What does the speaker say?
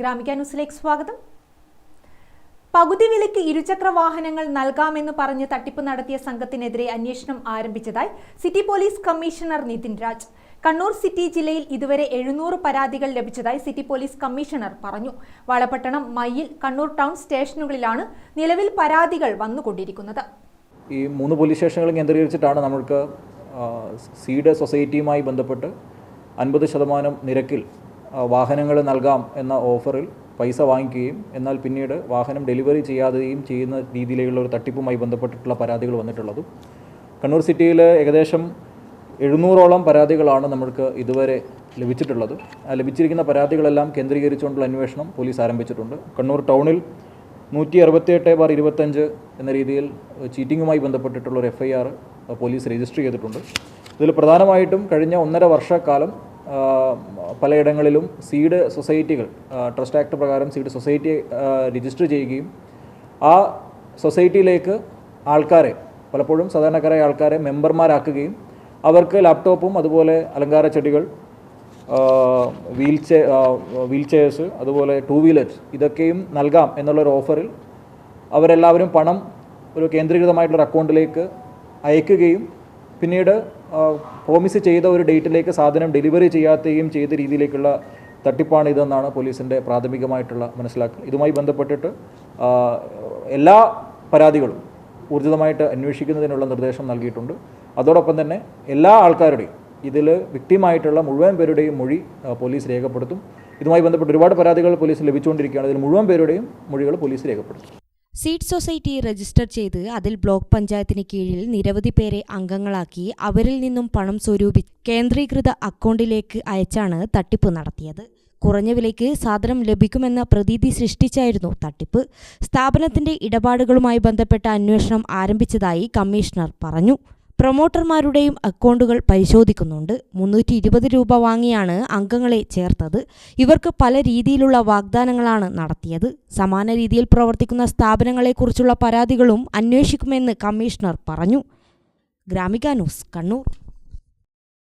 ഗ്രാമിക ന്യൂസിലേക്ക് സ്വാഗതം. പകുതി വിലയ്ക്ക് ഇരുചക്ര വാഹനങ്ങൾ നൽകാമെന്ന് പറഞ്ഞ് തട്ടിപ്പ് നടത്തിയ സംഘത്തിനെതിരെ അന്വേഷണം ആരംഭിച്ചതായി city police commissioner Nithin Raj. Kannur city ജില്ലയിൽ ഇതുവരെ എഴുന്നൂറ് പരാതികൾ ലഭിച്ചതായി സിറ്റി പോലീസ് കമ്മീഷണർ പറഞ്ഞു. വളപട്ടണം മയ്യിൽ കണ്ണൂർ ടൗൺ സ്റ്റേഷനുകളിലാണ് നിലവിൽ പരാതികൾ വന്നുകൊണ്ടിരിക്കുന്നത്. ഈ മൂന്ന് പോലീസ് സ്റ്റേഷനുകൾ കേന്ദ്രീകരിച്ചിട്ടാണ് നമ്മൾക്ക് സീഡ് സൊസൈറ്റിയുമായി ബന്ധപ്പെട്ട് അൻപത് ശതമാനം നിരക്കിൽ വാഹനങ്ങൾ നൽകാം എന്ന ഓഫറിൽ പൈസ വാങ്ങിക്കുകയും എന്നാൽ പിന്നീട് വാഹനം ഡെലിവറി ചെയ്യാതെയും ചെയ്യുന്ന രീതിയിലുള്ള ഒരു തട്ടിപ്പുമായി ബന്ധപ്പെട്ടിട്ടുള്ള പരാതികൾ വന്നിട്ടുള്ളതും കണ്ണൂർ സിറ്റിയിൽ ഏകദേശം എഴുന്നൂറോളം പരാതികളാണ് നമ്മൾക്ക് ഇതുവരെ ലഭിച്ചിട്ടുള്ളത്. ലഭിച്ചിരിക്കുന്ന പരാതികളെല്ലാം കേന്ദ്രീകരിച്ചുകൊണ്ടുള്ള അന്വേഷണം പോലീസ് ആരംഭിച്ചിട്ടുണ്ട്. കണ്ണൂർ ടൗണിൽ നൂറ്റി അറുപത്തിയെട്ട് ബാർ ഇരുപത്തഞ്ച് എന്ന രീതിയിൽ ചീറ്റിങ്ങുമായി ബന്ധപ്പെട്ടിട്ടുള്ള ഒരു F I R police register ചെയ്തിട്ടുണ്ട്. ഇതിൽ പ്രധാനമായിട്ടും കഴിഞ്ഞ ഒന്നര വർഷക്കാലം പലയിടങ്ങളിലും സീഡ് സൊസൈറ്റികൾ ട്രസ്റ്റ് ആക്ട് പ്രകാരം സീഡ് സൊസൈറ്റി രജിസ്റ്റർ ചെയ്യുകയും ആ സൊസൈറ്റിയിലേക്ക് ആൾക്കാരെ പലപ്പോഴും സാധാരണക്കാരായ ആൾക്കാരെ മെമ്പർമാരാക്കുകയും അവർക്ക് ലാപ്ടോപ്പും അതുപോലെ അലങ്കാര ചെടികൾ വീൽ ചെ വീൽ ചെയർസ് അതുപോലെ ടൂ വീലേഴ്സ് ഇതൊക്കെയും നൽകാം എന്നുള്ളൊരു ഓഫറിൽ അവരെല്ലാവരും പണം ഒരു കേന്ദ്രീകൃതമായിട്ടുള്ളൊരു അക്കൗണ്ടിലേക്ക് അയക്കുകയും പിന്നീട് പ്രോമിസ് ചെയ്ത ഒരു ഡേറ്റിലേക്ക് സാധനം ഡെലിവറി ചെയ്യാത്തുകയും ചെയ്ത രീതിയിലേക്കുള്ള തട്ടിപ്പാണ് ഇതെന്നാണ് പോലീസിന്റെ പ്രാഥമികമായിട്ടുള്ള മനസ്സിലാക്കൽ. ഇതുമായി ബന്ധപ്പെട്ടിട്ട് എല്ലാ പരാതികളും ഊർജിതമായിട്ട് അന്വേഷിക്കുന്നതിനുള്ള നിർദ്ദേശം നൽകിയിട്ടുണ്ട്. അതോടൊപ്പം തന്നെ എല്ലാ ആൾക്കാരുടെയും ഇതിൽ വ്യക്തിമായിട്ടുള്ള മുഴുവൻ പേരുടെയും മൊഴി പോലീസ് രേഖപ്പെടുത്തും. ഇതുമായി ബന്ധപ്പെട്ട് ഒരുപാട് പരാതികൾ പോലീസ് ലഭിച്ചുകൊണ്ടിരിക്കുകയാണ്. ഇതിൽ മുഴുവൻ പേരുടെയും മൊഴികൾ പോലീസ് രേഖപ്പെടുത്തും. സീഡ് സൊസൈറ്റി രജിസ്റ്റർ ചെയ്ത് അതിൽ ബ്ലോക്ക് പഞ്ചായത്തിന് കീഴിൽ നിരവധി പേരെ അംഗങ്ങളാക്കി അവരിൽ നിന്നും പണം സ്വരൂപി കേന്ദ്രീകൃത അക്കൗണ്ടിലേക്ക് അയച്ചാണ് തട്ടിപ്പ് നടത്തിയത്. കുറഞ്ഞ വിലയ്ക്ക് സാധനം ലഭിക്കുമെന്ന പ്രതീതി സൃഷ്ടിച്ചായിരുന്നു തട്ടിപ്പ്. സ്ഥാപനത്തിന്റെ ഇടപാടുകളുമായി ബന്ധപ്പെട്ട അന്വേഷണം ആരംഭിച്ചതായി കമ്മീഷണർ പറഞ്ഞു. പ്രൊമോട്ടർമാരുടെയും അക്കൗണ്ടുകൾ പരിശോധിക്കുന്നുണ്ട്. മുന്നൂറ്റി ഇരുപത് രൂപ വാങ്ങിയാണ് അംഗങ്ങളെ ചേർത്തത്. ഇവർക്ക് പല രീതിയിലുള്ള വാഗ്ദാനങ്ങളാണ് നടത്തിയത്. സമാന രീതിയിൽ പ്രവർത്തിക്കുന്ന സ്ഥാപനങ്ങളെക്കുറിച്ചുള്ള പരാതികളും അന്വേഷിക്കുമെന്ന് കമ്മീഷണർ പറഞ്ഞു. ഗ്രാമിക ന്യൂസ് കണ്ണൂർ.